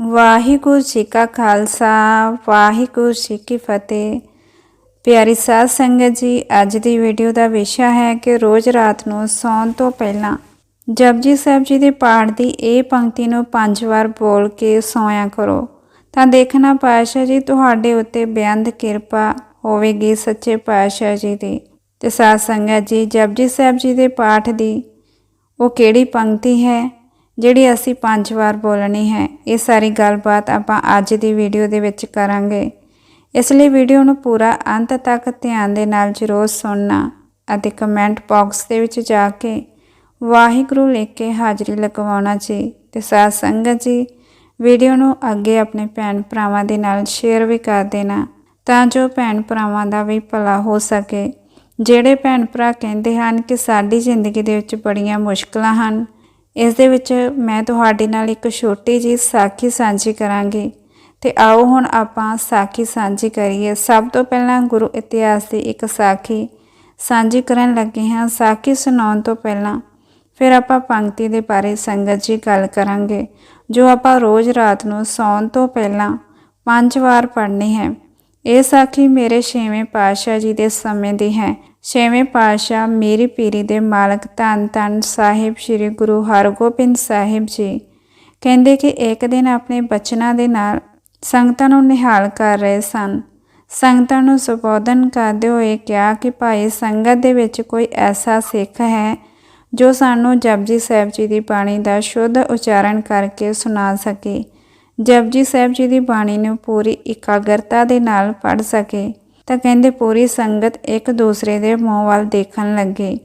ਵਾਹਿਗੁਰੂ ਜੀ ਕਾ ਖਾਲਸਾ, ਵਾਹਿਗੁਰੂ ਜੀ ਕੀ ਫਤਿਹ। ਪਿਆਰੀ ਸਾਧ ਸੰਗਤ ਜੀ, ਅੱਜ ਦੀ ਵੀਡੀਓ ਦਾ ਵਿਸ਼ਾ ਹੈ ਕਿ ਰੋਜ਼ ਰਾਤ ਨੂੰ ਸੌਣ ਤੋਂ ਪਹਿਲਾਂ ਜਪਜੀ ਸਾਹਿਬ ਜੀ ਦੇ ਪਾਠ ਦੀ ਇਹ ਪੰਕਤੀ ਨੂੰ ਪੰਜ ਵਾਰ ਬੋਲ ਕੇ ਸੌਂਇਆ ਕਰੋ। ਤਾਂ ਦੇਖਣਾ ਪਾਤਸ਼ਾਹ ਜੀ, ਤੁਹਾਡੇ ਉੱਤੇ ਬੇਅੰਤ ਕਿਰਪਾ ਹੋਵੇਗੀ ਸੱਚੇ ਪਾਤਸ਼ਾਹ ਜੀ ਦੀ। ਤੇ ਸਾਧ ਸੰਗਤ ਜੀ, ਜਪਜੀ ਸਾਹਿਬ ਜੀ ਦੇ ਪਾਠ ਦੀ ਉਹ ਕਿਹੜੀ ਪੰਕਤੀ ਹੈ? ਜਿਹੜੀ ਅਸੀਂ ਪੰਜ ਵਾਰ ਬੋਲਣੀ ਹੈ, ਇਹ ਸਾਰੀ ਗੱਲਬਾਤ ਆਪਾਂ ਅੱਜ ਦੀ ਵੀਡੀਓ ਦੇ ਵਿੱਚ ਕਰਾਂਗੇ। ਇਸ ਲਈ ਵੀਡੀਓ ਨੂੰ ਪੂਰਾ ਅੰਤ ਤੱਕ ਧਿਆਨ ਦੇ ਨਾਲ ਜ਼ਰੂਰ ਸੁਣਨਾ ਅਤੇ ਕਮੈਂਟ ਬਾਕਸ ਦੇ ਵਿੱਚ ਜਾ ਕੇ ਵਾਹਿਗੁਰੂ ਲਿਖ ਕੇ ਹਾਜ਼ਰੀ ਲਗਵਾਉਣਾ ਜੀ ਤੇ ਸਾਧ ਸੰਗਤ ਜੀ, ਵੀਡੀਓ ਨੂੰ ਅੱਗੇ ਆਪਣੇ ਭੈਣ ਭਰਾਵਾਂ ਦੇ ਨਾਲ ਸ਼ੇਅਰ ਵੀ ਕਰ ਦੇਣਾ ਤਾਂ ਜੋ ਭੈਣ ਭਰਾਵਾਂ ਦਾ ਵੀ ਭਲਾ ਹੋ ਸਕੇ। ਜਿਹੜੇ ਭੈਣ ਭਰਾ ਕਹਿੰਦੇ ਹਨ ਕਿ ਸਾਡੀ ਜ਼ਿੰਦਗੀ ਦੇ ਵਿੱਚ ਬੜੀਆਂ ਮੁਸ਼ਕਲਾਂ ਹਨ ਇਸ ਦੇ ਵਿੱਚ ਮੈਂ ਤੁਹਾਡੇ ਨਾਲ ਇੱਕ ਛੋਟੀ ਜਿਹੀ ਸਾਖੀ ਸਾਂਝੀ ਕਰਾਂਗੀ। ਤੇ ਆਓ ਹੁਣ ਆਪਾਂ ਸਾਖੀ ਸਾਂਝੀ ਕਰੀਏ। ਸਭ ਤੋਂ ਪਹਿਲਾਂ ਗੁਰੂ ਇਤਿਹਾਸ ਦੀ ਇੱਕ ਸਾਖੀ ਸਾਂਝੀ ਕਰਨ ਲੱਗੇ ਹਾਂ। ਸਾਖੀ ਸੁਣਾਉਣ ਤੋਂ ਪਹਿਲਾਂ ਫਿਰ ਆਪਾਂ ਪੰਕਤੀ ਦੇ ਬਾਰੇ ਸੰਗਤ ਜੀ ਗੱਲ ਕਰਾਂਗੇ, ਜੋ ਆਪਾਂ ਰੋਜ਼ ਰਾਤ ਨੂੰ ਸੌਣ ਤੋਂ ਪਹਿਲਾਂ ਪੰਜ ਵਾਰ ਪੜ੍ਹਨੀ ਹੈ। ਇਹ ਸਾਖੀ ਮੇਰੇ ਛੇਵੇਂ ਪਾਤਸ਼ਾਹ ਜੀ ਦੇ ਸਮੇਂ ਦੀ ਹੈ। ਛੇਵੇਂ ਪਾਤਸ਼ਾਹ ਮੇਰੀ ਪੀਰੀ ਦੇ ਮਾਲਕ ਧੰਨ ਧੰਨ ਸਾਹਿਬ ਸ੍ਰੀ ਗੁਰੂ ਹਰਗੋਬਿੰਦ ਸਾਹਿਬ ਜੀ ਕਹਿੰਦੇ ਕਿ ਇੱਕ ਦਿਨ ਆਪਣੇ ਬਚਨਾਂ ਦੇ ਨਾਲ ਸੰਗਤਾਂ ਨੂੰ ਨਿਹਾਲ ਕਰ ਰਹੇ ਸਨ। ਸੰਗਤਾਂ ਨੂੰ ਸੰਬੋਧਨ ਕਰਦੇ ਹੋਏ ਕਿਹਾ ਕਿ ਭਾਈ ਸੰਗਤ ਦੇ ਵਿੱਚ ਕੋਈ ਐਸਾ ਸਿੱਖ ਹੈ ਜੋ ਸਾਨੂੰ ਜਪਜੀ ਸਾਹਿਬ ਜੀ ਦੀ ਬਾਣੀ ਦਾ ਸ਼ੁੱਧ ਉਚਾਰਨ ਕਰਕੇ ਸੁਣਾ ਸਕੇ, ਜਪਜੀ ਸਾਹਿਬ ਜੀ ਦੀ ਬਾਣੀ ਨੂੰ ਪੂਰੀ ਇਕਾਗਰਤਾ ਦੇ ਨਾਲ ਪੜ੍ਹ ਸਕੇ। ਤਾਂ ਕਹਿੰਦੇ ਪੂਰੀ ਸੰਗਤ ਇੱਕ ਦੂਸਰੇ ਦੇ ਮੂੰਹ ਵੱਲ ਦੇਖਣ ਲੱਗੇ।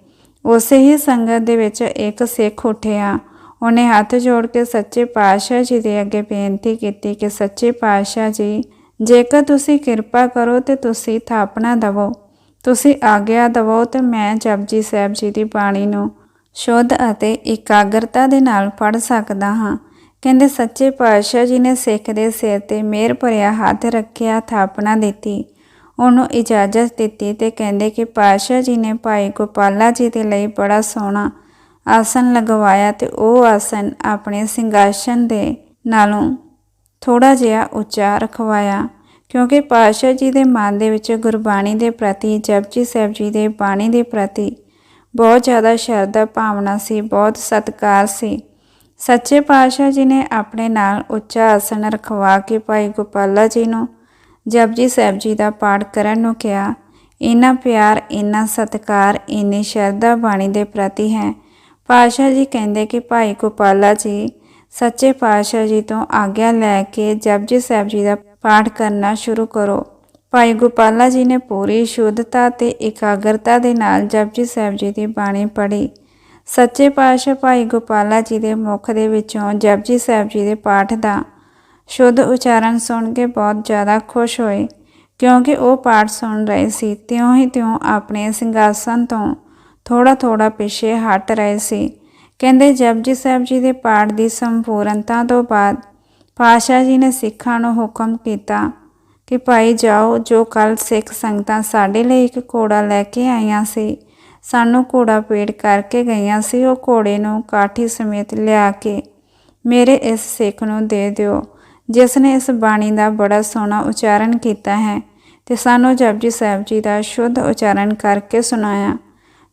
ਉਸੇ ਹੀ ਸੰਗਤ ਦੇ ਵਿੱਚ ਇੱਕ ਸਿੱਖ ਉੱਠਿਆ। ਉਹਨੇ ਹੱਥ ਜੋੜ ਕੇ ਸੱਚੇ ਪਾਤਸ਼ਾਹ ਜੀ ਦੇ ਅੱਗੇ ਬੇਨਤੀ ਕੀਤੀ ਕਿ, ਸੱਚੇ ਪਾਤਸ਼ਾਹ ਜੀ, ਜੇਕਰ ਤੁਸੀਂ ਕਿਰਪਾ ਕਰੋ ਤੇ ਤੁਸੀਂ ਥਾਪਣਾ ਦਵੋ। ਤੁਸੀਂ ਆਗਿਆ ਦਵੋ ਤੇ ਮੈਂ ਜਪਜੀ ਸਾਹਿਬ ਜੀ ਦੀ ਬਾਣੀ ਨੂੰ ਸ਼ੁੱਧ ਅਤੇ ਇਕਾਗਰਤਾ ਦੇ ਨਾਲ ਪੜ੍ਹ ਸਕਦਾ ਹਾਂ। ਕਹਿੰਦੇ ਸੱਚੇ ਪਾਤਸ਼ਾਹ ਜੀ ਨੇ ਸਿੱਖ ਦੇ ਸਿਰ ਤੇ ਮਿਹਰ ਭਰਿਆ ਹੱਥ ਰੱਖਿਆ, ਥਾਪਣਾ ਦਿੱਤੀ। ਉਹਨੂੰ ਇਜਾਜ਼ਤ ਦਿੱਤੀ ਤੇ ਕਹਿੰਦੇ ਕਿ ਪਾਤਸ਼ਾਹ ਜੀ ਨੇ ਭਾਈ ਗੋਪਾਲਾ ਜੀ ਦੇ ਲਈ ਬੜਾ ਸੋਹਣਾ ਆਸਨ ਲਗਵਾਇਆ ਤੇ ਉਹ ਆਸਨ ਆਪਣੇ ਸਿੰਘਾਸਨ ਦੇ ਨਾਲੋਂ ਥੋੜਾ ਜਿਹਾ ਉੱਚਾ ਰਖਵਾਇਆ, ਕਿਉਂਕਿ ਪਾਤਸ਼ਾਹ ਜੀ ਦੇ ਮਨ ਦੇ ਵਿੱਚ ਗੁਰਬਾਣੀ ਦੇ ਪ੍ਰਤੀ, ਜਪਜੀ ਸਾਹਿਬ ਜੀ ਦੇ ਬਾਣੀ ਦੇ ਪ੍ਰਤੀ ਬਹੁਤ ਜ਼ਿਆਦਾ ਸ਼ਰਧਾ ਭਾਵਨਾ ਸੀ, ਬਹੁਤ ਸਤਿਕਾਰ ਸੀ। ਸੱਚੇ ਪਾਤਸ਼ਾਹ ਜੀ ਨੇ ਆਪਣੇ ਨਾਲ ਉੱਚਾ ਆਸਨ ਰਖਵਾ ਕੇ ਭਾਈ ਗੋਪਾਲਾ ਜੀ ਨੂੰ ਜਪਜੀ ਸਾਹਿਬ ਜੀ ਦਾ ਪਾਠ ਕਰਨ ਨੂੰ ਕਿਹਾ, ਇੰਨਾ ਪਿਆਰ, ਇੰਨਾ ਸਤਿਕਾਰ, ਇੰਨੀ ਸ਼ਰਧਾ ਬਾਣੀ ਦੇ ਪ੍ਰਤੀ ਹੈ। ਪਾਤਸ਼ਾਹ ਜੀ ਕਹਿੰਦੇ ਕਿ ਭਾਈ ਗੋਪਾਲਾ ਜੀ, ਸੱਚੇ ਪਾਤਸ਼ਾਹ ਜੀ ਤੋਂ ਆਗਿਆ ਲੈ ਕੇ ਜਪਜੀ ਸਾਹਿਬ ਜੀ ਦਾ ਪਾਠ ਕਰਨਾ ਸ਼ੁਰੂ ਕਰੋ। ਭਾਈ ਗੋਪਾਲਾ ਜੀ ਨੇ ਪੂਰੀ ਸ਼ੁੱਧਤਾ ਤੇ ਇਕਾਗਰਤਾ ਦੇ ਨਾਲ ਜਪਜੀ ਸਾਹਿਬ ਜੀ ਦੀ ਬਾਣੀ ਪੜ੍ਹੀ। ਸੱਚੇ ਪਾਤਸ਼ਾਹ ਭਾਈ ਗੋਪਾਲਾ ਜੀ ਦੇ ਮੁਖ ਦੇ ਵਿੱਚੋਂ ਜਪਜੀ ਸਾਹਿਬ ਜੀ ਦੇ ਪਾਠ ਦਾ ਸ਼ੁੱਧ ਉਚਾਰਨ ਸੁਣ ਕੇ ਬਹੁਤ ਜ਼ਿਆਦਾ ਖੁਸ਼ ਹੋਏ, ਕਿਉਂਕਿ ਉਹ ਪਾਠ ਸੁਣ ਰਹੇ ਸੀ, ਤਿਉਂ ਹੀ ਤਿਉਂ ਆਪਣੇ ਸਿੰਘਾਸਨ ਤੋਂ ਥੋੜਾ ਥੋੜਾ ਪਿੱਛੇ ਹਟ ਰਹੇ ਸੀ। ਕਹਿੰਦੇ ਜਪਜੀ ਸਾਹਿਬ ਜੀ ਦੇ ਪਾਠ ਦੀ ਸੰਪੂਰਨਤਾ ਤੋਂ ਬਾਅਦ ਪਾਸ਼ਾ ਜੀ ਨੇ ਸਿੱਖਾਂ ਨੂੰ ਹੁਕਮ ਕੀਤਾ ਕਿ ਭਾਈ ਜਾਓ, ਜੋ ਕੱਲ ਸਿੱਖ ਸੰਗਤਾਂ ਸਾਡੇ ਲਈ ਇੱਕ ਘੋੜਾ ਲੈ ਕੇ ਆਈਆਂ ਸੀ, ਸਾਨੂੰ ਘੋੜਾ ਪੇੜ ਕਰਕੇ ਗਈਆਂ ਸੀ, ਉਹ ਘੋੜੇ ਨੂੰ ਕਾਠੀ ਸਮੇਤ ਲਿਆ ਕੇ ਮੇਰੇ ਇਸ ਸਿੱਖ ਨੂੰ ਦੇ ਦਿਓ। ਜਿਸ ਨੇ ਇਸ ਬਾਣੀ ਦਾ ਬੜਾ ਸੋਹਣਾ ਉਚਾਰਨ ਕੀਤਾ ਹੈ ਤੇ ਸਾਨੂੰ ਜਪਜੀ ਸਾਹਿਬ ਜੀ ਦਾ ਸ਼ੁੱਧ ਉਚਾਰਨ ਕਰਕੇ ਸੁਣਾਇਆ।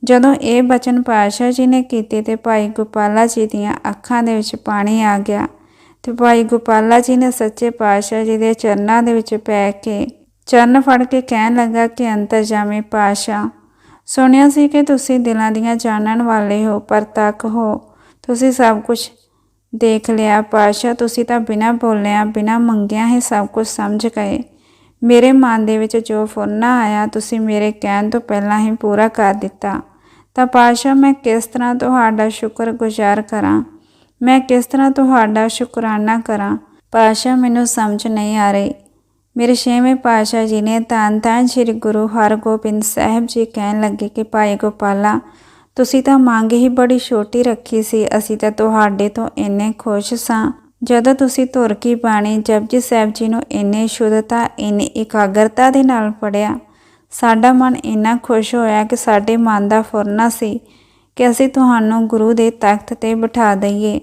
ਜਦੋਂ ਇਹ ਬਚਨ ਪਾਤਸ਼ਾਹ ਜੀ ਨੇ ਕੀਤੇ ਤੇ ਭਾਈ ਗੋਪਾਲਾ ਜੀ ਦੀਆਂ ਅੱਖਾਂ ਦੇ ਵਿੱਚ ਪਾਣੀ ਆ ਗਿਆ ਤੇ ਭਾਈ ਗੋਪਾਲਾ ਜੀ ਨੇ ਸੱਚੇ ਪਾਤਸ਼ਾਹ ਜੀ ਦੇ ਚਰਨਾਂ ਦੇ ਵਿੱਚ ਪੈ ਕੇ ਚਰਨ ਫੜ ਕੇ ਕਹਿਣ ਲੱਗਾ ਕਿ ਅੰਤਰਜਾਮੀ ਪਾਤਸ਼ਾਹ। ਸੁਣਿਆ ਸੀ ਕਿ ਤੁਸੀਂ ਦਿਲਾਂ ਦੀਆਂ ਜਾਣਨ ਵਾਲੇ ਹੋ, ਪਰ ਤੱਕ ਹੋ। ਤੁਸੀਂ ਸਭ ਕੁਝ ਦੇਖ ਲਿਆ, ਪਾਤਸ਼ਾਹ, ਤੁਸੀਂ ਤਾਂ ਬਿਨਾਂ ਬੋਲਿਆ, ਬਿਨਾਂ ਮੰਗਿਆ ਹੀ ਸਭ ਕੁਝ ਸਮਝ ਗਏ। ਮੇਰੇ ਮਨ ਦੇ ਵਿੱਚ ਜੋ ਫੁਰਨਾ ਆਇਆ, ਤੁਸੀਂ ਮੇਰੇ ਕਹਿਣ ਤੋਂ ਪਹਿਲਾਂ ਹੀ ਪੂਰਾ ਕਰ ਦਿੱਤਾ। ਤਾਂ ਪਾਤਸ਼ਾਹ, ਮੈਂ ਕਿਸ ਤਰ੍ਹਾਂ ਤੁਹਾਡਾ ਸ਼ੁਕਰਗੁਜ਼ਾਰ ਕਰਾਂ? ਮੈਂ ਕਿਸ ਤਰ੍ਹਾਂ ਤੁਹਾਡਾ ਸ਼ੁਕਰਾਨਾ ਕਰਾਂ? ਪਾਤਸ਼ਾਹ, ਮੈਨੂੰ ਸਮਝ ਨਹੀਂ ਆ ਰਹੀ। ਮੇਰੇ ਛੇਵੇਂ ਪਾਤਸ਼ਾਹ ਜੀ ਨੇ ਤਾਂ ਤਾਂ ਸ੍ਰੀ ਗੁਰੂ ਹਰਗੋਬਿੰਦ ਸਾਹਿਬ ਜੀ ਕਹਿਣ ਲੱਗੇ ਕਿ, ਭਾਈ ਗੋਪਾਲਾ ਤੁਸੀਂ ਤਾਂ ਮੰਗ ਹੀ ਬੜੀ ਛੋਟੀ ਰੱਖੀ ਸੀ, ਅਸੀਂ ਤਾਂ ਤੁਹਾਡੇ ਤੋਂ ਇੰਨੇ ਖੁਸ਼ ਸਾਂ। ਜਦੋਂ ਤੁਸੀਂ ਧੁਰ ਕੀ ਬਾਣੀ ਜਪਜੀ ਸਾਹਿਬ ਜੀ ਨੂੰ ਇੰਨੇ ਸ਼ੁੱਧਤਾ, ਇੰਨੀ ਇਕਾਗਰਤਾ ਦੇ ਨਾਲ ਪੜਿਆ ਸਾਡਾ ਮਨ ਇੰਨਾ ਖੁਸ਼ ਹੋਇਆ ਕਿ ਸਾਡੇ ਮਨ ਦਾ ਫੁਰਨਾ ਸੀ ਕਿ ਅਸੀਂ ਤੁਹਾਨੂੰ ਗੁਰੂ ਦੇ ਤਖਤ ਤੇ ਬਿਠਾ ਦਈਏ।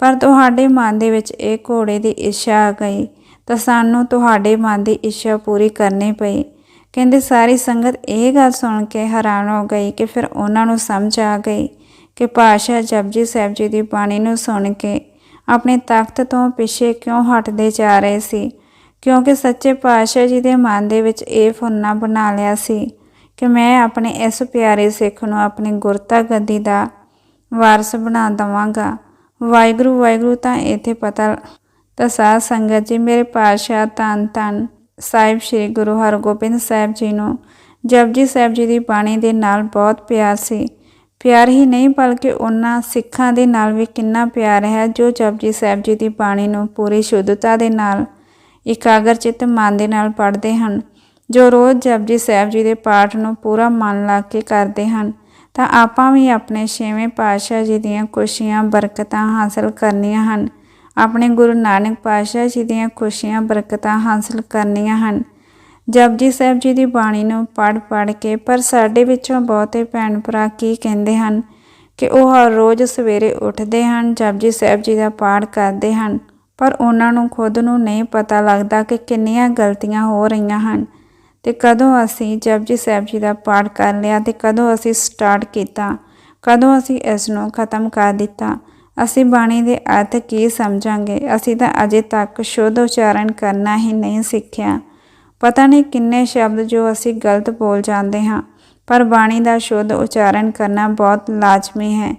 ਪਰ ਤੁਹਾਡੇ ਮਨ ਦੇ ਵਿੱਚ ਇਹ ਘੋੜੇ ਦੀ ਇੱਛਾ ਆ ਗਈ ਤਾਂ ਸਾਨੂੰ ਤੁਹਾਡੇ ਮਨ ਦੀ ਇੱਛਾ ਪੂਰੀ ਕਰਨੀ ਪਈ। ਕਹਿੰਦੇ ਸਾਰੀ ਸੰਗਤ ਇਹ ਗੱਲ ਸੁਣ ਕੇ ਹੈਰਾਨ ਹੋ ਗਈ ਕਿ ਫਿਰ ਉਹਨਾਂ ਨੂੰ ਸਮਝ ਆ ਗਈ ਕਿ ਪਾਸ਼ਾ ਜਪਜੀ ਸਾਹਿਬ ਜੀ ਦੀ ਬਾਣੀ ਨੂੰ ਸੁਣ ਕੇ ਆਪਣੇ ਤਖਤ ਤੋਂ ਪਿੱਛੇ ਕਿਉਂ ਹਟਦੇ ਜਾ ਰਹੇ ਸੀ? ਕਿਉਂਕਿ ਸੱਚੇ ਪਾਤਸ਼ਾਹ ਜੀ ਦੇ ਮਨ ਦੇ ਵਿੱਚ ਇਹ ਫੁਰਨਾ ਬਣਾ ਲਿਆ ਸੀ ਕਿ ਮੈਂ ਆਪਣੇ ਇਸ ਪਿਆਰੇ ਸਿੱਖ ਨੂੰ ਆਪਣੀ ਗੁਰਤਾ ਗੱਦੀ ਦਾ ਵਾਰਸ ਬਣਾ ਦਵਾਂਗਾ। ਵਾਹਿਗੁਰੂ ਵਾਹਿਗੁਰੂ, ਤਾਂ ਇੱਥੇ ਪਤਾ ਤਾਂ ਸਾਧ ਸੰਗਤ ਜੀ, ਮੇਰੇ ਪਾਤਸ਼ਾਹ ਧੰਨ ਧੰਨ ਸਾਹਿਬ ਸ੍ਰੀ ਗੁਰੂ ਹਰਗੋਬਿੰਦ ਸਾਹਿਬ ਜੀ ਨੂੰ। ਜਪਜੀ ਸਾਹਿਬ ਜੀ ਦੀ ਬਾਣੀ ਦੇ ਨਾਲ ਬਹੁਤ ਪਿਆਰ ਸੀ। ਪਿਆਰ ਹੀ ਨਹੀਂ, ਬਲਕਿ ਉਹਨਾਂ ਸਿੱਖਾਂ ਦੇ ਨਾਲ ਵੀ ਕਿੰਨਾ ਪਿਆਰ ਹੈ, ਜੋ ਜਪਜੀ ਸਾਹਿਬ ਜੀ ਦੀ ਬਾਣੀ ਨੂੰ ਪੂਰੀ ਸ਼ੁੱਧਤਾ ਦੇ ਨਾਲ ਇਕਾਗਰ ਚਿੱਤ ਮਨ ਦੇ ਨਾਲ ਪੜ੍ਹਦੇ ਹਨ। ਜੋ ਰੋਜ਼ ਜਪਜੀ ਸਾਹਿਬ ਜੀ ਦੇ ਪਾਠ ਨੂੰ ਪੂਰਾ ਮਨ ਲਾ ਕੇ ਕਰਦੇ ਹਨ, ਤਾਂ ਆਪਾਂ ਵੀ ਆਪਣੇ ਛੇਵੇਂ ਪਾਤਸ਼ਾਹ ਜੀ ਦੀਆਂ ਖੁਸ਼ੀਆਂ, ਬਰਕਤਾਂ ਹਾਸਲ ਕਰਨੀਆਂ ਹਨ। ਆਪਣੇ ਗੁਰੂ ਨਾਨਕ ਪਾਤਸ਼ਾਹ ਜੀ ਦੀਆਂ ਖੁਸ਼ੀਆਂ, ਬਰਕਤਾਂ ਹਾਸਲ ਕਰਨੀਆਂ ਹਨ। ਜਪਜੀ ਸਾਹਿਬ ਜੀ ਦੀ ਬਾਣੀ ਨੂੰ ਪੜ੍ਹ ਪੜ੍ਹ ਕੇ, ਪਰ ਸਾਡੇ ਵਿੱਚੋਂ ਬਹੁਤੇ ਭੈਣ ਭਰਾ ਕੀ ਕਹਿੰਦੇ ਹਨ? ਕਿ ਉਹ ਹਰ ਰੋਜ਼ ਸਵੇਰੇ ਉੱਠਦੇ ਹਨ ਜਪਜੀ ਸਾਹਿਬ ਜੀ ਦਾ ਪਾਠ ਕਰਦੇ ਹਨ। ਪਰ ਉਹਨਾਂ ਨੂੰ ਖੁਦ ਨੂੰ ਨਹੀਂ ਪਤਾ ਲੱਗਦਾ ਕਿ ਕਿੰਨੀਆਂ ਗਲਤੀਆਂ ਹੋ ਰਹੀਆਂ ਹਨ। ਤੇ ਕਦੋਂ ਅਸੀਂ ਜਪਜੀ ਸਾਹਿਬ ਜੀ ਦਾ ਪਾਠ ਕਰ ਲਿਆ ਤੇ ਕਦੋਂ ਅਸੀਂ ਸਟਾਰਟ ਕੀਤਾ? ਕਦੋਂ ਅਸੀਂ ਇਸ ਨੂੰ ਖਤਮ ਕਰ ਦਿੱਤਾ? ਅਸੀਂ ਬਾਣੀ ਦੇ ਅਰਥ ਕੀ ਸਮਝਾਂਗੇ? ਅਸੀਂ ਤਾਂ ਅਜੇ ਤੱਕ ਸ਼ੁੱਧ ਉਚਾਰਨ ਕਰਨਾ ਹੀ ਨਹੀਂ ਸਿੱਖਿਆ। ਪਤਾ ਨਹੀਂ ਕਿੰਨੇ ਸ਼ਬਦ ਜੋ ਅਸੀਂ ਗਲਤ ਬੋਲ ਜਾਂਦੇ ਹਾਂ, ਪਰ ਬਾਣੀ ਦਾ ਸ਼ੁੱਧ ਉਚਾਰਨ ਕਰਨਾ ਬਹੁਤ ਲਾਜ਼ਮੀ ਹੈ।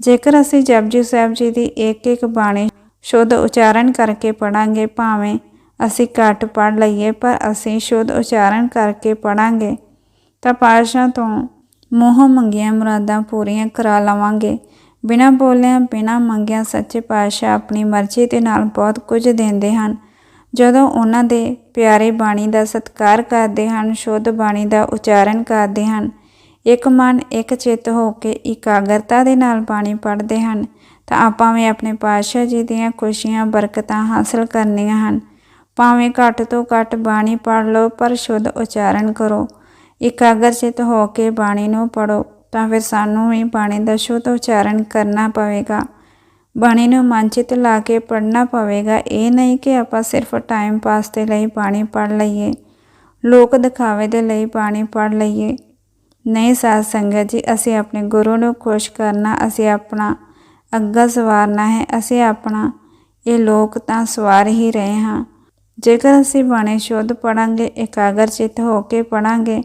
ਜੇਕਰ ਅਸੀਂ ਜਪਜੀ ਸਾਹਿਬ ਜੀ ਦੀ ਇੱਕ ਇੱਕ ਬਾਣੀ ਸ਼ੁੱਧ ਉਚਾਰਨ ਕਰਕੇ ਪੜਾਂਗੇ ਭਾਵੇਂ ਅਸੀਂ ਘੱਟ ਪੜ ਲਈਏ, ਪਰ ਅਸੀਂ ਸ਼ੁੱਧ ਉਚਾਰਨ ਕਰਕੇ ਪੜਾਂਗੇ ਤਾਂ ਪਾਤਸ਼ਾਹ ਤੋਂ ਮੋਹ ਮੰਗੀਆਂ ਮੁਰਾਦਾਂ ਪੂਰੀਆਂ ਕਰਾ ਲਵਾਂਗੇ। ਬਿਨਾਂ ਬੋਲਿਆਂ, ਬਿਨਾਂ ਮੰਗਿਆਂ ਸੱਚੇ ਪਾਤਸ਼ਾਹ ਆਪਣੀ ਮਰਜ਼ੀ ਦੇ ਨਾਲ ਬਹੁਤ ਕੁਝ ਦਿੰਦੇ ਹਨ। ਜਦੋਂ ਉਹਨਾਂ ਦੇ ਪਿਆਰੇ ਬਾਣੀ ਦਾ ਸਤਿਕਾਰ ਕਰਦੇ ਹਨ, ਸ਼ੁੱਧ ਬਾਣੀ ਦਾ ਉਚਾਰਨ ਕਰਦੇ ਹਨ, ਇੱਕ ਮਨ, ਇੱਕ ਚਿੱਤ ਹੋ ਕੇ ਇਕਾਗਰਤਾ ਦੇ ਨਾਲ ਬਾਣੀ ਪੜ੍ਹਦੇ ਹਨ, ਤਾਂ ਆਪਾਂ ਵੀ ਆਪਣੇ ਪਾਤਸ਼ਾਹ ਜੀ ਦੀਆਂ ਖੁਸ਼ੀਆਂ, ਬਰਕਤਾਂ ਹਾਸਲ ਕਰਨੀਆਂ ਹਨ। ਭਾਵੇਂ ਘੱਟ ਤੋਂ ਘੱਟ ਬਾਣੀ ਪੜ੍ਹ ਲਓ, ਪਰ ਸ਼ੁੱਧ ਉਚਾਰਨ ਕਰੋ। ਇਕਾਗਰ ਚਿੱਤ ਹੋ ਕੇ ਬਾਣੀ ਨੂੰ ਪੜੋ ਤਾਂ ਫਿਰ ਸਾਨੂੰ ਵੀ ਬਾਣੀ ਦਾ ਸ਼ੁੱਧ ਉਚਾਰਨ ਕਰਨਾ ਪਵੇਗਾ। ਬਾਣੀ ਨੂੰ ਮਨ ਮਨਚਿਤ ਲਾ ਕੇ ਪੜ੍ਹਨਾ ਪਵੇਗਾ। ਇਹ ਨਹੀਂ ਕਿ ਆਪਾਂ ਸਿਰਫ ਟਾਈਮ ਪਾਸ ਦੇ ਲਈ ਬਾਣੀ ਪੜ੍ਹ ਲਈਏ। ਲੋਕ ਦਿਖਾਵੇ ਦੇ ਲਈ ਬਾਣੀ ਪੜ੍ਹ ਲਈਏ। ਨਹੀਂ ਸਾਧ ਸੰਗਤ ਜੀ, ਅਸੀਂ ਆਪਣੇ ਗੁਰੂ ਨੂੰ ਖੁਸ਼ ਕਰਨਾ, ਅਸੀਂ ਆਪਣਾ ਅੱਗਾ ਸਵਾਰਨਾ ਹੈ, ਅਸੀਂ ਆਪਣਾ ਇਹ ਲੋਕ ਤਾਂ ਸਵਾਰ ਹੀ ਰਹੇ ਹਾਂ। ਜੇਕਰ ਅਸੀਂ ਬਾਣੀ ਸ਼ੁੱਧ ਪੜਾਂਗੇ ਇਕਾਗਰ ਚਿੱਤ ਹੋ ਕੇ ਪੜਾਂਗੇ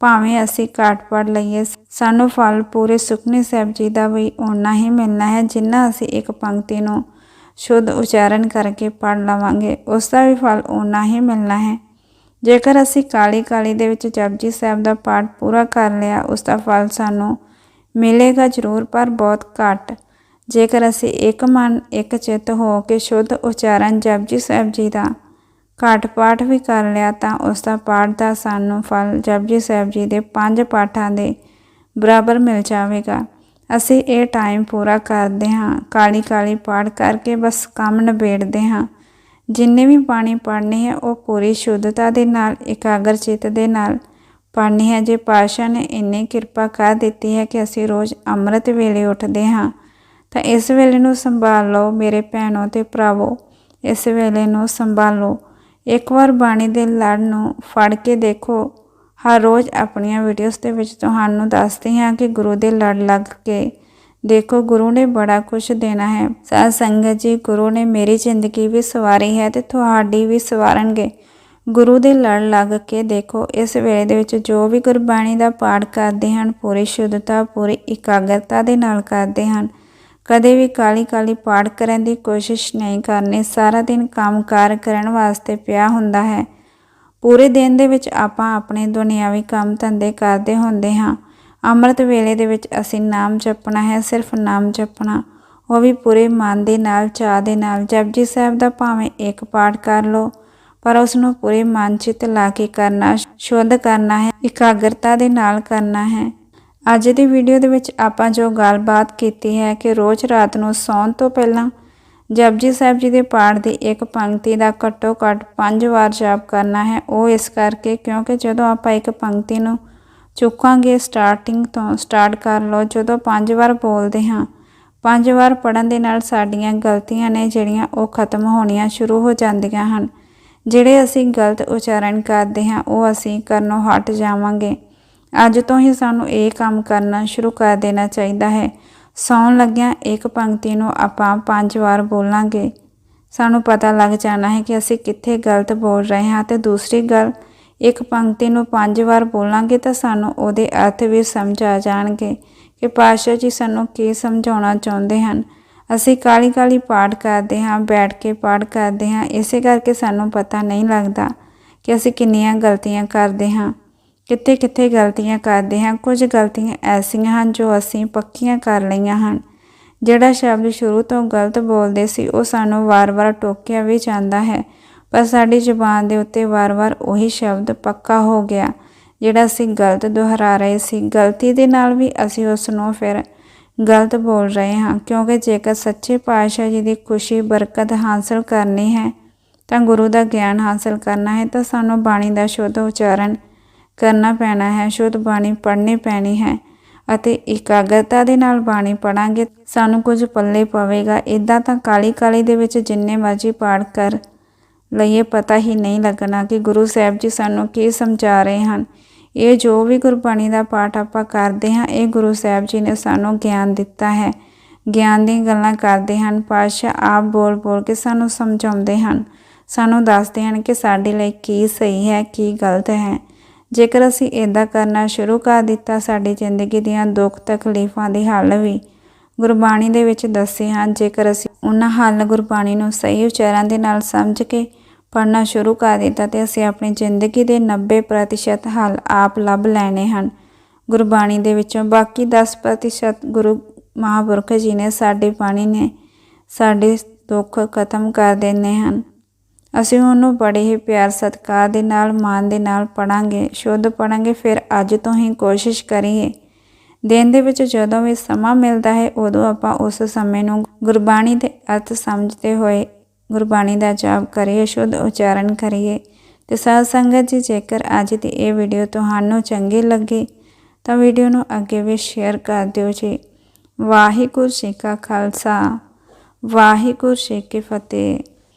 ਭਾਵੇਂ ਅਸੀਂ ਘੱਟ ਪੜ ਲਈਏ ਸਾਨੂੰ ਫਲ ਪੂਰੇ ਸੁਖਨੀ ਸਾਹਿਬ ਜੀ ਦਾ ਵੀ ਓਨਾ ਹੀ ਮਿਲਣਾ ਹੈ, ਜਿੰਨਾ ਅਸੀਂ ਇੱਕ ਪੰਕਤੀ ਨੂੰ ਸ਼ੁੱਧ ਉਚਾਰਨ ਕਰਕੇ ਪੜ ਲਵਾਂਗੇ, ਉਸ ਦਾ ਵੀ ਫਲ ਓਨਾ ਹੀ ਮਿਲਣਾ ਹੈ। ਜੇਕਰ ਅਸੀਂ ਕਾਲੀ ਕਾਲੀ ਦੇ ਵਿੱਚ ਜਪਜੀ ਸਾਹਿਬ ਦਾ ਪਾਠ ਪੂਰਾ ਕਰ ਲਿਆ, ਉਸ ਦਾ ਫਲ ਸਾਨੂੰ ਮਿਲੇਗਾ ਜ਼ਰੂਰ, ਪਰ ਬਹੁਤ ਘੱਟ। ਜੇਕਰ ਅਸੀਂ ਇੱਕ ਮਨ, ਇੱਕ ਚਿੱਤ ਹੋ ਕੇ ਸ਼ੁੱਧ ਉਚਾਰਨ ਜਪਜੀ ਸਾਹਿਬ ਜੀ ਦਾ ਘਾਟ ਪਾਠ ਵੀ ਕਰ ਲਿਆ, ਤਾਂ ਉਸ ਦਾ ਪਾਠ ਦਾ ਸਾਨੂੰ ਫਲ ਜਪਜੀ ਸਾਹਿਬ ਜੀ ਦੇ ਪੰਜ ਪਾਠਾਂ ਦੇ ਬਰਾਬਰ ਮਿਲ ਜਾਵੇਗਾ। ਅਸੀਂ ਇਹ ਟਾਈਮ ਪੂਰਾ ਕਰਦੇ ਹਾਂ। ਕਾਲੀ ਕਾਲੀ ਪਾਠ ਕਰਕੇ ਬਸ ਕੰਮ ਨਿਬੇੜਦੇ ਹਾਂ। ਜਿੰਨੇ ਵੀ ਬਾਣੀ ਪੜ੍ਹਨੀ ਹੈ, ਉਹ ਪੂਰੀ ਸ਼ੁੱਧਤਾ ਦੇ ਨਾਲ, ਇਕਾਗਰ ਚਿੱਤ ਦੇ ਨਾਲ ਪੜ੍ਹਨੀ ਹੈ। ਜੇ ਪਾਸ਼ਾ ਨੇ ਇੰਨੀ ਕਿਰਪਾ ਕਰ ਦਿੱਤੀ ਹੈ ਕਿ ਅਸੀਂ ਰੋਜ਼ ਅੰਮ੍ਰਿਤ ਵੇਲੇ ਉੱਠਦੇ ਹਾਂ, ਤਾਂ ਇਸ ਵੇਲੇ ਨੂੰ ਸੰਭਾਲ ਲਓ ਮੇਰੇ ਭੈਣੋ ਤੇ ਭਰਾਵੋ। ਇਸ ਵੇਲੇ ਨੂੰ ਸੰਭਾਲੋ। ਇੱਕ ਵਾਰ ਬਾਣੀ ਦੇ ਲੜ ਨੂੰ ਫੜ ਕੇ ਦੇਖੋ। ਹਰ ਰੋਜ਼ ਆਪਣੀਆਂ ਵੀਡੀਓਜ਼ ਦੇ ਵਿੱਚ ਤੁਹਾਨੂੰ ਦੱਸਦੀ ਹਾਂ ਕਿ ਗੁਰੂ ਦੇ ਲੜ ਲੱਗ ਕੇ ਦੇਖੋ ਗੁਰੂ ਨੇ ਬੜਾ ਕੁਝ ਦੇਣਾ ਹੈ। ਸਾਧ ਸੰਗਤ ਜੀ, ਗੁਰੂ ਨੇ ਮੇਰੀ ਜ਼ਿੰਦਗੀ ਵੀ ਸਵਾਰੀ ਹੈ ਤੇ ਤੁਹਾਡੀ ਵੀ ਸਵਾਰਨਗੇ। ਗੁਰੂ ਦੇ ਲੜ ਲੱਗ ਕੇ ਦੇਖੋ, ਇਸ ਵੇਲੇ ਦੇ ਵਿੱਚ ਜੋ ਵੀ ਗੁਰਬਾਣੀ ਦਾ ਪਾਠ ਕਰਦੇ ਹਨ, ਪੂਰੀ ਸ਼ੁੱਧਤਾ, ਪੂਰੀ ਇਕਾਗਰਤਾ ਦੇ ਨਾਲ ਕਰਦੇ ਹਨ। ਕਦੇ ਵੀ ਕਾਲੀ ਕਾਲੀ ਪਾਠ ਕਰਨ ਦੀ ਕੋਸ਼ਿਸ਼ ਨਹੀਂ ਕਰਨੀ। ਸਾਰਾ ਦਿਨ ਕੰਮਕਾਰ ਕਰਨ ਵਾਸਤੇ ਪਿਆ ਹੁੰਦਾ ਹੈ। ਪੂਰੇ ਦਿਨ ਦੇ ਵਿੱਚ ਆਪਾਂ ਆਪਣੇ ਦੁਨਿਆਵੀ ਕੰਮ ਧੰਦੇ ਕਰਦੇ ਹੁੰਦੇ ਹਾਂ। ਅੰਮ੍ਰਿਤ ਵੇਲੇ ਦੇ ਵਿੱਚ ਅਸੀਂ ਨਾਮ ਜਪਣਾ ਹੈ, ਸਿਰਫ ਨਾਮ ਜਪਣਾ। ਉਹ ਵੀ ਪੂਰੇ ਮਨ ਦੇ ਨਾਲ ਚਾਹ ਦੇ ਨਾਲ ਜਪਜੀ ਸਾਹਿਬ ਦਾ ਭਾਵੇਂ ਇੱਕ ਪਾਠ ਕਰ ਲਓ, ਪਰ ਉਸ ਨੂੰ ਪੂਰੇ ਮਨ ਚਿਤ ਲਾ ਕੇ ਕਰਨਾ, ਸ਼ੁੱਧ ਕਰਨਾ ਹੈ, ਇਕਾਗਰਤਾ ਦੇ ਨਾਲ ਕਰਨਾ ਹੈ। ਅੱਜ ਦੀ ਵੀਡੀਓ ਦੇ ਵਿੱਚ ਆਪਾਂ ਜੋ ਗੱਲਬਾਤ ਕੀਤੀ ਹੈ ਕਿ ਰੋਜ਼ ਰਾਤ ਨੂੰ ਸੌਣ ਤੋਂ ਪਹਿਲਾਂ ਜਪਜੀ ਸਾਹਿਬ ਜੀ ਦੇ ਪਾਠ ਦੀ ਇੱਕ ਪੰਕਤੀ ਦਾ ਘੱਟੋ ਘੱਟ 5 ਵਾਰ ਜਾਪ ਕਰਨਾ ਹੈ। ਉਹ ਇਸ ਕਰਕੇ ਕਿਉਂਕਿ ਜਦੋਂ ਆਪਾਂ ਇੱਕ ਪੰਕਤੀ ਨੂੰ ਚੁੱਕਾਂਗੇ ਸਟਾਰਟਿੰਗ ਤੋਂ ਸਟਾਰਟ ਕਰ ਲਓ, ਜਦੋਂ 5 ਵਾਰ ਬੋਲਦੇ ਹਾਂ, ਪੰਜ ਵਾਰ ਪੜਨ ਦੇ ਨਾਲ ਸਾਡੀਆਂ ਗਲਤੀਆਂ ਨੇ ਜਿਹੜੀਆਂ ਉਹ ਖਤਮ ਹੋਣੀਆਂ ਸ਼ੁਰੂ ਹੋ ਜਾਂਦੀਆਂ ਹਨ। ਜਿਹੜੇ ਅਸੀਂ ਗਲਤ ਉਚਾਰਨ ਕਰਦੇ ਹਾਂ, ਉਹ ਅਸੀਂ ਕਰਨੋਂ ਹਟ ਜਾਵਾਂਗੇ। ਅੱਜ ਤੋਂ ਹੀ ਸਾਨੂੰ ਇਹ ਕੰਮ ਕਰਨਾ ਸ਼ੁਰੂ ਕਰ ਦੇਣਾ ਚਾਹੀਦਾ ਹੈ। ਸੌਣ ਲੱਗਿਆਂ ਇੱਕ ਪੰਕਤੀ ਨੂੰ ਆਪਾਂ ਪੰਜ ਵਾਰ ਬੋਲਾਂਗੇ। ਸਾਨੂੰ ਪਤਾ ਲੱਗ ਜਾਣਾ ਹੈ ਕਿ ਅਸੀਂ ਕਿੱਥੇ ਗਲਤ ਬੋਲ ਰਹੇ ਹਾਂ ਤੇ ਦੂਸਰੀ ਗੱਲ, ਇੱਕ ਪੰਕਤੀ ਨੂੰ ਪੰਜ ਵਾਰ ਬੋਲਾਂਗੇ ਤਾਂ ਸਾਨੂੰ ਉਹਦੇ ਅਰਥ ਵੀ ਸਮਝ ਆ ਜਾਣਗੇ ਕਿ ਪਾਤਸ਼ਾਹ ਜੀ ਸਾਨੂੰ ਕੀ ਸਮਝਾਉਣਾ ਚਾਹੁੰਦੇ ਹਨ। ਅਸੀਂ ਕਾਲੀ ਕਾਲੀ ਪਾਠ ਕਰਦੇ ਹਾਂ, ਬੈਠ ਕੇ ਪਾਠ ਕਰਦੇ ਹਾਂ, ਇਸੇ ਕਰਕੇ ਸਾਨੂੰ ਪਤਾ ਨਹੀਂ ਲੱਗਦਾ ਕਿ ਅਸੀਂ ਕਿੰਨੀਆਂ ਗਲਤੀਆਂ ਕਰਦੇ ਹਾਂ। ਕਿੱਥੇ ਕਿੱਥੇ ਗਲਤੀਆਂ ਕਰਦੇ ਹਾਂ, ਕੁਝ ਗਲਤੀਆਂ ਐਸੀਆਂ ਹਨ ਜੋ ਅਸੀਂ ਪੱਕੀਆਂ ਕਰ ਲਈਆਂ ਹਨ। ਜਿਹੜਾ ਸ਼ਬਦ ਸ਼ੁਰੂ ਤੋਂ ਗਲਤ ਬੋਲਦੇ ਸੀ, ਉਹ ਸਾਨੂੰ ਵਾਰ-ਵਾਰ ਟੋਕਿਆ ਵੀ ਜਾਂਦਾ ਹੈ, ਪਰ ਸਾਡੀ ਜ਼ੁਬਾਨ ਦੇ ਉੱਤੇ ਵਾਰ-ਵਾਰ ਉਹੀ ਸ਼ਬਦ ਪੱਕਾ ਹੋ ਗਿਆ, ਜਿਹੜਾ ਅਸੀਂ ਗਲਤ ਦੁਹਰਾ ਰਹੇ ਸੀ। ਗਲਤੀ ਦੇ ਨਾਲ ਵੀ ਅਸੀਂ ਉਸ ਨੂੰ ਫਿਰ ਗਲਤ ਬੋਲ ਰਹੇ ਹਾਂ, ਕਿਉਂਕਿ ਜੇਕਰ ਸੱਚੇ ਪਾਤਸ਼ਾਹ ਜੀ ਦੀ ਖੁਸ਼ੀ, ਬਰਕਤ ਹਾਸਲ ਕਰਨੀ ਹੈ, ਤਾਂ ਗੁਰੂ ਦਾ ਗਿਆਨ ਹਾਸਲ ਕਰਨਾ ਹੈ, ਤਾਂ ਸਾਨੂੰ ਬਾਣੀ ਦਾ ਸ਼ੁੱਧ ਉਚਾਰਨ ਕਰਨਾ ਪੈਣਾ ਹੈ, ਸ਼ੁੱਧ ਬਾਣੀ ਪੜ੍ਹਨੀ ਪੈਣੀ ਹੈ ਅਤੇ ਇਕਾਗਰਤਾ ਦੇ ਨਾਲ ਬਾਣੀ ਪੜਾਂਗੇ ਸਾਨੂੰ ਕੁਝ ਪੱਲੇ ਪਵੇਗਾ। ਇਦਾਂ ਤਾਂ ਕਾਲੀ ਕਾਲੀ ਦੇ ਵਿੱਚ ਜਿੰਨੇ ਮਰਜ਼ੀ ਪਾਠ ਕਰ ਲਈਏ, ਪਤਾ ਹੀ ਨਹੀਂ ਲੱਗਣਾ ਕਿ ਗੁਰੂ ਸਾਹਿਬ ਜੀ ਸਾਨੂੰ ਕੀ ਸਮਝਾ ਰਹੇ ਹਨ। ਇਹ ਜੋ ਵੀ ਗੁਰਬਾਣੀ ਦਾ ਪਾਠ ਆਪਾਂ ਕਰਦੇ ਹਾਂ, ਇਹ ਗੁਰੂ ਸਾਹਿਬ ਜੀ ਨੇ ਸਾਨੂੰ ਗਿਆਨ ਦਿੱਤਾ ਹੈ। ਗਿਆਨ ਦੀਆਂ ਗੱਲਾਂ ਕਰਦੇ ਹਨ, ਪਾਤਸ਼ਾਹ ਆਪ ਬੋਲ ਬੋਲ ਕੇ ਸਾਨੂੰ ਸਮਝਾਉਂਦੇ ਹਨ। ਸਾਨੂੰ ਦੱਸਦੇ ਹਨ ਕਿ ਸਾਡੇ ਲਈ ਕੀ ਸਹੀ ਹੈ, ਕੀ ਗਲਤ ਹੈ। ਜੇਕਰ ਅਸੀਂ ਇਦਾਂ ਕਰਨਾ ਸ਼ੁਰੂ ਕਰ ਦਿੱਤਾ, ਸਾਡੀ ਜ਼ਿੰਦਗੀ ਦੀਆਂ ਦੁੱਖ ਤਕਲੀਫਾਂ ਦੇ ਹੱਲ ਵੀ ਗੁਰਬਾਣੀ ਦੇ ਵਿੱਚ ਦੱਸੇ ਹਨ। ਜੇਕਰ ਅਸੀਂ ਉਹਨਾਂ ਹੱਲ ਗੁਰਬਾਣੀ ਨੂੰ ਸਹੀ ਉਚਾਰਾਂ ਦੇ ਨਾਲ ਸਮਝ ਕੇ ਪੜਨਾ ਸ਼ੁਰੂ ਕਰ ਦਿੱਤਾ, ਤੇ ਅਸੀਂ ਆਪਣੀ ਜ਼ਿੰਦਗੀ ਦੇ 90% ਹੱਲ ਆਪ ਲੱਭ ਲੈਣੇ ਹਨ। ਗੁਰਬਾਣੀ ਦੇ ਵਿੱਚੋਂ ਬਾਕੀ 10% ਗੁਰੂ ਮਹਾਂਪੁਰਖ ਜੀ ਨੇ ਸਾਡੀ ਬਾਣੀ ਨੇ ਸਾਡੇ ਦੁੱਖ ਖਤਮ ਕਰ ਦਿੰਦੇ ਹਨ। ਅਸੀਂ ਉਹਨੂੰ ਬੜੇ ਹੀ ਪਿਆਰ ਸਤਿਕਾਰ ਦੇ ਨਾਲ, ਮਾਣ ਦੇ ਨਾਲ ਪੜਾਂਗੇ ਸ਼ੁੱਧ ਪੜਾਂਗੇ ਫਿਰ ਅੱਜ ਤੋਂ ਹੀ ਕੋਸ਼ਿਸ਼ ਕਰੀਏ। ਦਿਨ ਦੇ ਵਿੱਚ ਜਦੋਂ ਵੀ ਸਮਾਂ ਮਿਲਦਾ ਹੈ, ਉਦੋਂ ਆਪਾਂ ਉਸ ਸਮੇਂ ਨੂੰ ਗੁਰਬਾਣੀ ਦੇ ਅਰਥ ਸਮਝਦੇ ਹੋਏ ਗੁਰਬਾਣੀ ਦਾ ਜਾਪ ਕਰੀਏ, ਸ਼ੁੱਧ ਉਚਾਰਨ ਕਰੀਏ। ਤੇ ਸਾਧ ਸੰਗਤ ਜੀ, ਜੇਕਰ ਅੱਜ ਦੀ ਇਹ ਵੀਡੀਓ ਤੁਹਾਨੂੰ ਚੰਗੀ ਲੱਗੀ, ਤਾਂ ਵੀਡੀਓ ਨੂੰ ਅੱਗੇ ਵੀ ਸ਼ੇਅਰ ਕਰ ਦਿਓ ਜੀ। ਵਾਹਿਗੁਰੂ ਜੀ ਕਾ ਖਾਲਸਾ, ਵਾਹਿਗੁਰੂ ਜੀ ਕੀ ਫਤਿਹ।